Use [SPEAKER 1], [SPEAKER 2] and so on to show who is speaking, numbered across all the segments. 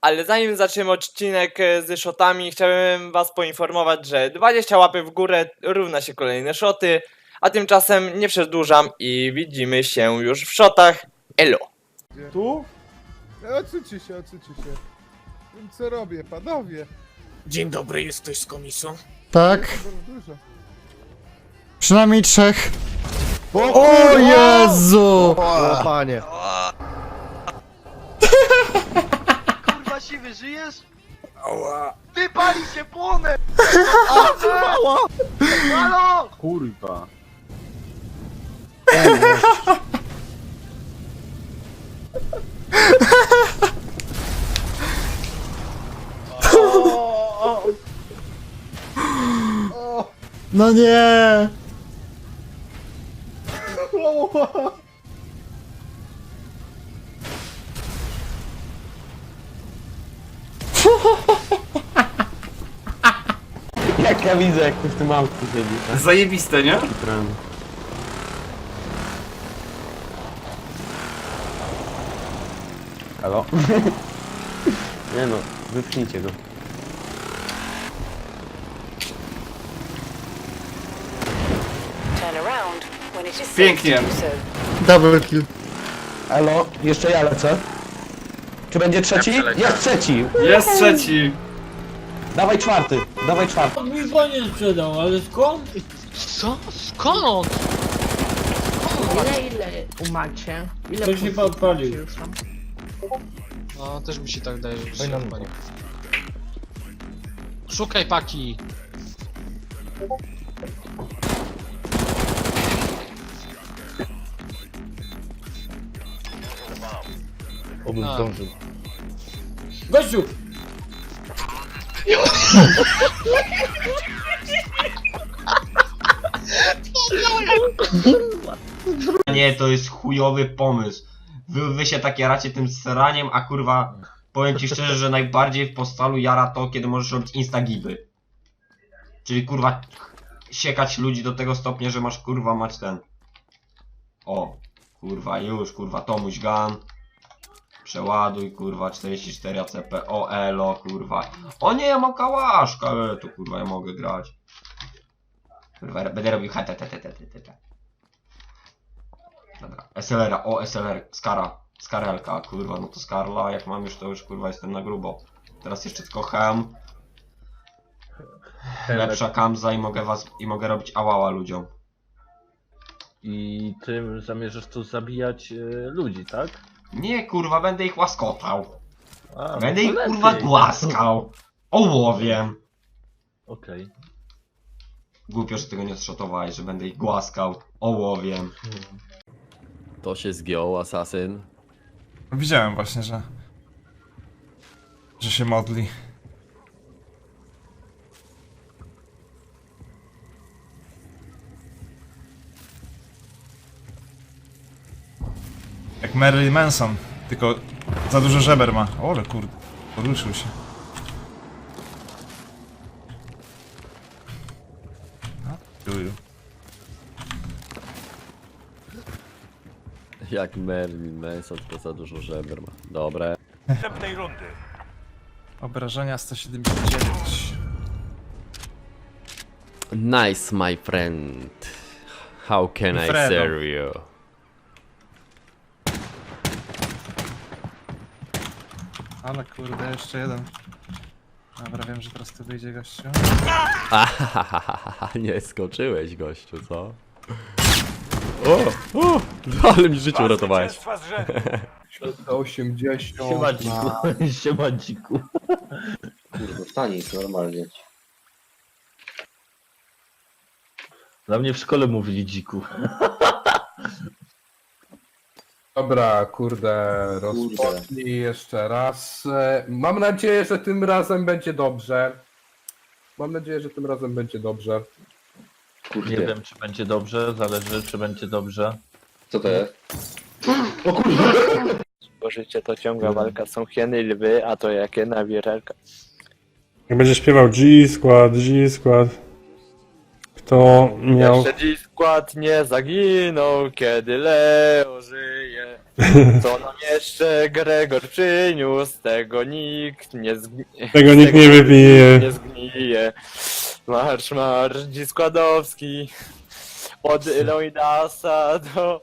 [SPEAKER 1] Ale zanim zaczniemy odcinek e, z shotami, chciałbym was poinformować, że 20 łapy w górę równa się kolejne shoty, a tymczasem nie przedłużam i widzimy się już w shotach. Elo!
[SPEAKER 2] Tu? Odsuńcie się, odsuńcie się. Wiem, Co robię, panowie?
[SPEAKER 3] Dzień dobry, jesteś z komisją?
[SPEAKER 4] Tak,
[SPEAKER 2] Bardzo dużo.
[SPEAKER 4] przynajmniej trzech. O Jezu!
[SPEAKER 5] O panie.
[SPEAKER 6] Siwy, żyjesz? Wypali się płonę! Halo!
[SPEAKER 5] Kurwa.
[SPEAKER 4] No nie!
[SPEAKER 7] Jak ja widzę, jak ty w tym autku siedzi.
[SPEAKER 5] Zajebiste, nie?
[SPEAKER 7] Halo? Nie no, wypchnijcie go.
[SPEAKER 8] Turn around when it is safe
[SPEAKER 5] Pięknie.
[SPEAKER 8] to do so.
[SPEAKER 4] Double kill.
[SPEAKER 7] Halo? Jeszcze ja lecę. Czy będzie trzeci? Jest trzeci!
[SPEAKER 5] Jest trzeci.
[SPEAKER 7] Dawaj czwarty, dawaj czwarty.
[SPEAKER 3] Mi pan nie sprzedał, ale skąd?
[SPEAKER 6] Co? Skąd?
[SPEAKER 9] Ile, ile umacie? Ile
[SPEAKER 3] Ktoś się podpalił.
[SPEAKER 9] już tam?
[SPEAKER 6] No, też mi się tak daje, że się panie. Szukaj paki!
[SPEAKER 7] Obym
[SPEAKER 6] A.
[SPEAKER 7] zdążył.
[SPEAKER 3] Gościu!
[SPEAKER 10] Nie, to jest chujowy pomysł. Wy, wy się tak jaracie tym sraniem, a kurwa, powiem ci szczerze, że najbardziej w postalu jara to, kiedy możesz robić instagiby. Czyli kurwa, siekać ludzi do tego stopnia, że masz kurwa mać ten. O, kurwa, już, kurwa, Tomuś Gun. Przeładuj, kurwa, 44 ACP, o elo, kurwa. O nie, ja mam kałaszka, e, to kurwa, ja mogę grać. Kurwa, będę robił HTTTTT. Dobra, SLR, o SLR, Skara, Skarelka, kurwa, no to Skarla, jak mam już to już kurwa jestem na grubo. Teraz jeszcze tylko Hem. Lepsza kamza i mogę was, i mogę robić awała ludziom.
[SPEAKER 5] I tym zamierzasz tu zabijać e, ludzi, tak?
[SPEAKER 10] Nie kurwa, będę ich łaskotał.
[SPEAKER 5] A, no
[SPEAKER 10] Będę
[SPEAKER 5] to
[SPEAKER 10] ich
[SPEAKER 5] lepiej.
[SPEAKER 10] kurwa głaskał. Ołowiem.
[SPEAKER 5] Okej.
[SPEAKER 10] Głupio, że tego nie zszotowałeś, że będę ich głaskał. Ołowiem.
[SPEAKER 7] To się zgiął, asasyn.
[SPEAKER 11] Widziałem właśnie, że. że się modli. Marilyn Manson, tylko za dużo żeber ma. O, ale kurde, poruszył się. Juju.
[SPEAKER 7] Jak Merlin Manson, to za dużo żeber ma. Dobre.
[SPEAKER 11] Obrażenia 179.
[SPEAKER 7] Nice, my friend. How can I
[SPEAKER 11] Fredo.
[SPEAKER 7] serve you?
[SPEAKER 11] Ale kurde, jeszcze jeden. Dobra, wiem, że teraz tu wyjdzie gościu.
[SPEAKER 7] Ahahaha, nie skoczyłeś, gościu, co? O, o, ale mi życie uratowałeś.
[SPEAKER 2] 80
[SPEAKER 5] Siema dziku. Siema dziku.
[SPEAKER 7] Kurde, wstanie normalnie.
[SPEAKER 5] Dla mnie w szkole mówili dziku.
[SPEAKER 2] Dobra, kurde, rozpocznij jeszcze raz. E, Mam nadzieję, że tym razem będzie dobrze. Mam nadzieję, że tym razem będzie dobrze.
[SPEAKER 5] Nie wiem czy będzie dobrze, zależy czy będzie dobrze.
[SPEAKER 7] Co to jest?
[SPEAKER 1] Bo życie to ciągła walka, są hieny, lwy, a to jakie nawierelka.
[SPEAKER 11] Jak będzie śpiewał G skład, G skład. To miał...
[SPEAKER 1] Jeszcze dziś skład nie zaginął, kiedy Leo żyje. Co nam jeszcze Gregor przyniósł, tego nikt nie zgnije.
[SPEAKER 11] Tego nikt nie wybije.
[SPEAKER 1] Nie zgnije. Marsz, marsz, dziś składowski. Od Leonidasa do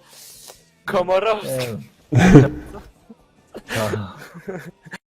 [SPEAKER 1] Komorowski.